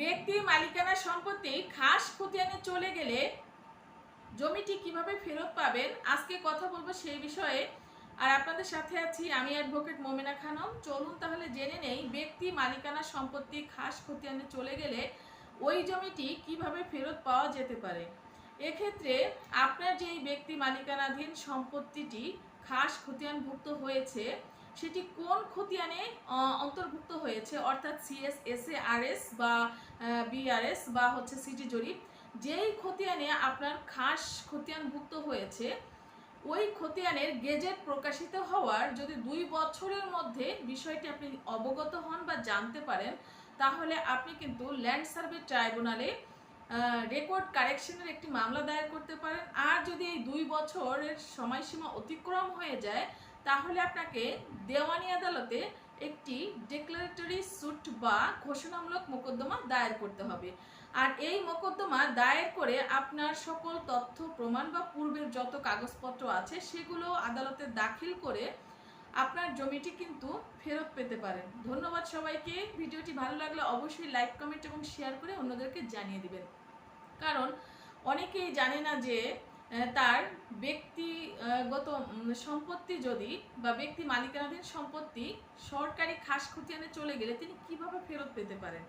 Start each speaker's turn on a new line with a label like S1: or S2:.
S1: ব্যক্তি মালিকানা সম্পত্তি খাস খতিয়ানে চলে গেলে জমিটি কীভাবে ফেরত পাবেন? আজকে কথা বলব সেই বিষয়ে। আর আপনাদের সাথে আছি আমি অ্যাডভোকেট মোমেনা খানম। চলুন তাহলে জেনে নেই ব্যক্তি মালিকানা সম্পত্তি খাস খতিয়ানে চলে গেলে ওই জমিটি কীভাবে ফেরত পাওয়া যেতে পারে? এক্ষেত্রে আপনার যেই ব্যক্তি মালিকানাধীন সম্পত্তিটি খাস খতিয়ানভুক্ত হয়েছে সেটি কোন খতিয়ানে অন্তর্ভুক্ত হয়েছে? অর্থাৎ CS S A R S বা বিআরএস বা হচ্ছে সিটি জরিপ। যেই খতিয়ানে আপনার খাস খতিয়ানভুক্ত হয়েছে, ওই খতিয়ানের গেজেট প্রকাশিত হওয়ার যদি দুই বছরের মধ্যে বিষয়টি আপনি অবগত হন বা জানতে পারেন, তাহলে আপনি কিন্তু ল্যান্ড সার্ভে ট্রাইব্যুনালে রেকর্ড কারেকশনের একটি মামলা দায়ের করতে পারেন। আর যদি এই দুই বছরের সময়সীমা অতিক্রম হয়ে যায় তাহলে আপনাকে দেওয়ানি আদালতে একটি ডিক্লারেটরি স্যুট বা ঘোষণামূলক মোকদ্দমা দায়ের করতে হবে। আর এই মোকদ্দমা দায়ের করে আপনার সকল তথ্য, প্রমাণ বা পূর্বের যত কাগজপত্র আছে, সেগুলো আদালতে দাখিল করে আপনার জমিটি কিন্তু ফেরত পেতে পারেন। ধন্যবাদ সবাইকে। ভিডিওটি ভালো লাগলে অবশ্যই লাইক, কমেন্ট এবং শেয়ার করে অন্যদেরকে জানিয়ে দিবেন। কারণ অনেকেই জানে না যে তার ব্যক্তিগত সম্পত্তি যদি বা ব্যক্তি মালিকানাধীন সম্পত্তি সরকারি খাস খতিয়ানে চলে গেলে তিনি কীভাবে ফেরত পেতে পারেন?